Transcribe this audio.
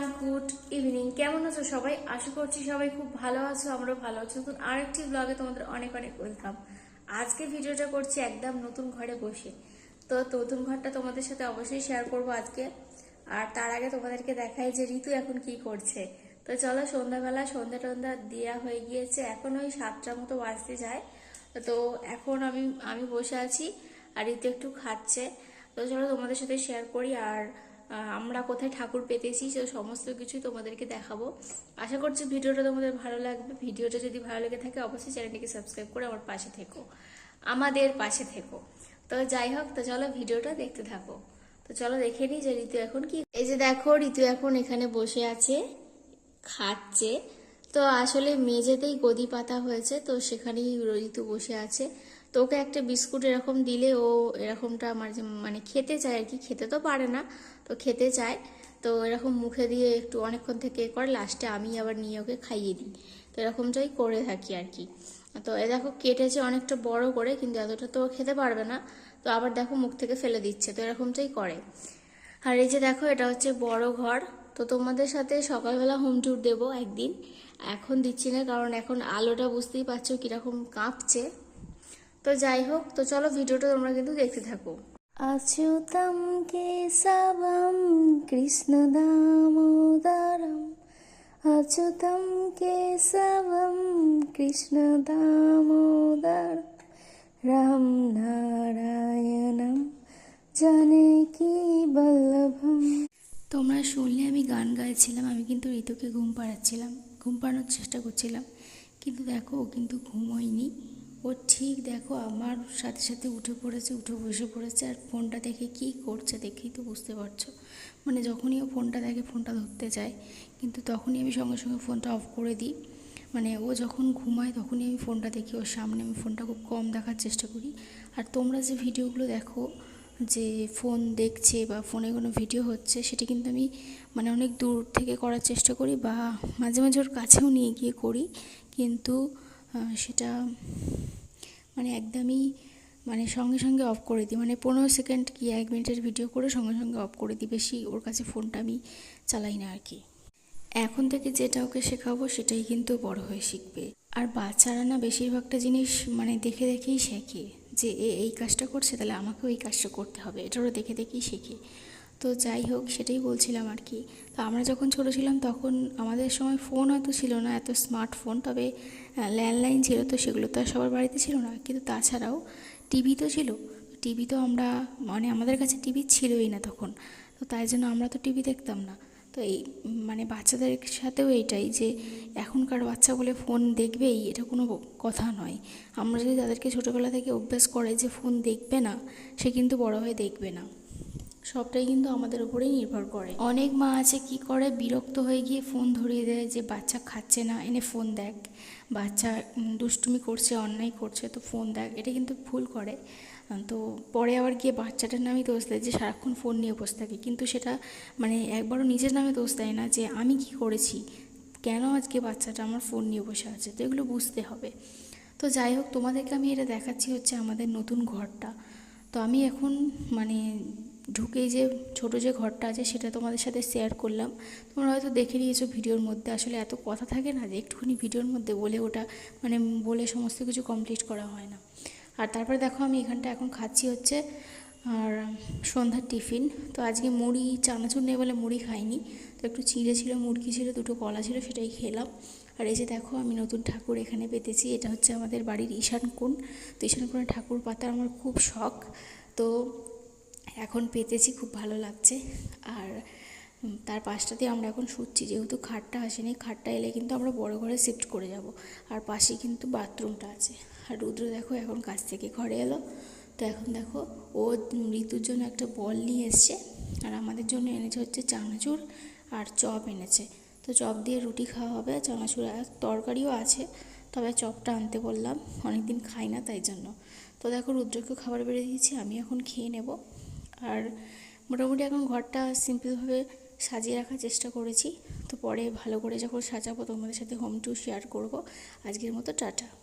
One good evening কেমন আছো সবাই? আশা করছি সবাই খুব ভালো আছো আমরা ভালো আছি। নতুন আরেকটি ব্লগে তোমাদের অনেক অনেক ওয়েলকাম আজকে ভিডিওটা করছি একদম নতুন ঘরে বসে। তো নতুন ঘরটা তোমাদের সাথে অবশ্যই শেয়ার করব আজকে। আর তার আগে তোমাদেরকে দেখাই যে ঋতু এখন কি করছে। তো চলো সন্ধ্যাবেলা, সন্ধ্যা টন্ধা দেওয়া হয়ে গিয়েছে। এখন ওই সাতটা মতো বাজতে যায়। তো এখন আমি আমি বসে আছি। আর ঋতু একটু খাচ্ছে। তো চলো তোমাদের সাথে শেয়ার করি। আর আমরা কোথায় ঠাকুর পেতেছি, সে সমস্ত কিছুই তোমাদেরকে দেখাবো। আশা করছি ভিডিওটা তোমাদের ভালো লাগবে। ভিডিওটা যদি ভালো লেগে থাকে, অবশ্যই চ্যানেলটিকে সাবস্ক্রাইব করে আমার পাশে থেকো। আমাদের পাশে থেকো। তো যাই হোক, তো চলো ভিডিওটা দেখতে থাকো। তো চলো দেখে নিই যে ঋতু এখন কি। এই যে দেখো, ঋতু এখন এখানে বসে আছে, খাচ্ছে। তো আসলে মেঝেতেই গদি পাতা হয়েছে, তো সেখানেই ঋতু বসে আছে। তো ওকে একটা বিস্কুট এরকম দিলে ও এরকমটা মাঝে মানে খেতে চায় আর কি, খেতে তো পারে না, তো খেতে চায়। তো এরকম মুখে দিয়ে একটু অনেকক্ষণ থেকে করে লাস্টে আমি আবার নিয়ে ওকে খাইয়ে দিই। তো এরকমটাই করে থাকি আর কি। তো এ দেখো কেটেছে অনেকটা বড় করে, কিন্তু এতটা তো খেতে পারবে না। তো আবার দেখো মুখ থেকে ফেলে দিচ্ছে, তো এরকমটাই করে। আর এই যে দেখো এটা হচ্ছে বড় ঘর। তো তোমাদের সাথে সকালবেলা হোম ট্যুর দেবো একদিন। এখন দিচ্ছি না, কারণ এখন আলোটা বুঝতেই পারছ কীরকম কাঁপছে। তো যাই হোক তো চলো ভিডিওটা তোমরা কিন্তু দেখতে থাকো। অচ্যুতম কেশবম কৃষ্ণ দামোদরম কে কেশবম কৃষ্ণ দামোদর রাম নারায়ণম কি বল্লভম। তোমরা শুনলে আমি গান গাইছিলাম আমি কিন্তু ঋতুকে ঘুম পাড়াচ্ছিলাম ঘুম পাড়ানোর চেষ্টা করছিলাম। কিন্তু দেখো ও কিন্তু ঘুমোয়নি ও ঠিক দেখো, আমার সাথে সাথে উঠে পড়েছে, উঠে বসে পড়েছে আর ফোনটা দেখে কি করছে দেখেই তো বুঝতে পারছ। মানে যখনই ও ফোনটা দেখে, ফোনটা ধরতে যায়, কিন্তু তখনই আমি সঙ্গে সঙ্গে ফোনটা অফ করে দিই। মানে ও যখন ঘুমায় তখনই আমি ফোনটা দেখি, ওর সামনে আমি ফোনটা খুব কম দেখার চেষ্টা করি। আর তোমরা যে ভিডিওগুলো দেখো, যে ফোন দেখছে বা ফোনে কোনো ভিডিও হচ্ছে, সেটা কিন্তু আমি মানে অনেক দূর থেকে করার চেষ্টা করি বা মাঝে মাঝে ওর কাছেও নিয়ে গিয়ে করি। কিন্তু সেটা মানে একদমই মানে সঙ্গে সঙ্গে অফ করে দিই। মানে পনেরো সেকেন্ড কি এক মিনিটের ভিডিও করে সঙ্গে সঙ্গে অফ করে দিই। বেশি ওর কাছে ফোনটা আমি চালাই না আর কি এখন থেকে যেটা ওকে শেখাবো সেটাই কিন্তু বড় হয়ে শিখবে। আর বাচ্চারা না বেশিরভাগটা জিনিস মানে দেখে দেখেই শেখে যে এ এই কাজটা করছে, তাহলে আমাকেও এই কাজটা করতে হবে। এটা ওরা দেখে দেখেই শেখে। তো যাই হোক, সেটাই বলছিলাম আর কি। তো আমরা যখন ছোটো ছিলাম তখন আমাদের সময় ফোন হয়তো ছিল না, এত স্মার্টফোন তবে ল্যান্ডলাইন ছিল তো, সেগুলো তো আর সবার বাড়িতে ছিল না। কিন্তু তাছাড়াও টিভি তো ছিল। টিভি তো আমরা মানে আমাদের কাছে টিভি ছিলই না তখন। তো তাই জন্য আমরা তো টিভি দেখতাম না। তো এই মানে বাচ্চাদের সাথেও এইটাই যে, এখনকার বাচ্চা বলে ফোন দেখবেই, এটা কোনো কথা নয়। আমরা যদি তাদেরকে ছোটোবেলা থেকে অভ্যেস করে যে ফোন দেখবে না, সে কিন্তু বড় হয়ে দেখবে না। সবটাই কিন্তু আমাদের উপরেই নির্ভর করে। অনেক মা আছে কি করে, বিরক্ত হয়ে গিয়ে ফোন ধরিয়ে দেয় যে, বাচ্চা খাচ্ছে না, এনে ফোন দেখ। বাচ্চা দুষ্টুমি করছে, অন্যায় করছে, তো ফোন দেখ। এটা কিন্তু ভুল করে। তো পরে আবার গিয়ে বাচ্চাটার নামই দোষ দেয় যে, সারাক্ষণ ফোন নিয়ে বসে থাকে। কিন্তু সেটা মানে একবারও নিজের নামে দোষ দেয় না যে, আমি কি করেছি? কেন আজকে বাচ্চাটা আমার ফোন নিয়ে বসে আছে? তো এগুলো বুঝতে হবে। তো যাই হোক, তোমাদেরকে আমি এটা দেখাচ্ছি হচ্ছে আমাদের নতুন ঘরটা। তো আমি এখন মানে ঢুকেই যে ছোট যে ঘরটা আছে সেটা তোমাদের সাথে শেয়ার করলাম। তোমরা হয়তো দেখে নিয়েছো ভিডিওর মধ্যে, আসলে এত কথা থাকে না যে একটুখানি ভিডিওর মধ্যে বলে ওটা মানে বলে সমস্ত কিছু কমপ্লিট করা হয় না। আর তারপরে দেখো আমি এখানটা এখন খাচ্ছি হচ্ছে, আর সন্ধ্যার টিফিন। তো আজকে মুড়ি, চানাচুর নেই বলে মুড়ি খাইনি। তো একটু চিড়ে ছিল মুরগি ছিল, দুটো কলা ছিল, সেটাই খেলাম। আর এই যে দেখো আমি নতুন ঠাকুর এখানে পেতেছি, এটা হচ্ছে আমাদের বাড়ির ঈশান কোণ। তো ঈশান কোণে ঠাকুর পাতা আমার খুব শখ। তো এখন পেতেছি, খুব ভালো লাগছে। আর তার পাশটাতে আমরা এখন শুচ্ছি। যেহেতু খাটটা আসেনি, খাটটা এলে কিন্তু আমরা বড় ঘরে শিফট করে যাব। আর পাশে কিন্তু বাথরুমটা আছে। আর রুদ্র দেখো এখন কাছ থেকে ঘরে এলো। তো এখন দেখো, ও ঋতুর জন্য একটা বল নিয়ে এসছে। আর আমাদের জন্য এনেছে হচ্ছে চানাচুর আর চপ এনেছে। তো চপ দিয়ে রুটি খাওয়া হবে। চানাচুর আর তরকারিও আছে। তবে চপটা আনতে বললাম। অনেকদিন খাই না, তাই জন্য। তো দেখো, রুদ্রকেও খাবার বেড়ে দিয়েছি। আমি এখন খেয়ে নেব। আর মোটামুটি এখন ঘরটা সিম্পলভাবে সাজিয়ে রাখার চেষ্টা করেছি। তো পরে ভালো করে যখন সাজাবো তোমাদের সাথে হোম টু শেয়ার করব। আজকের মতো টাটা।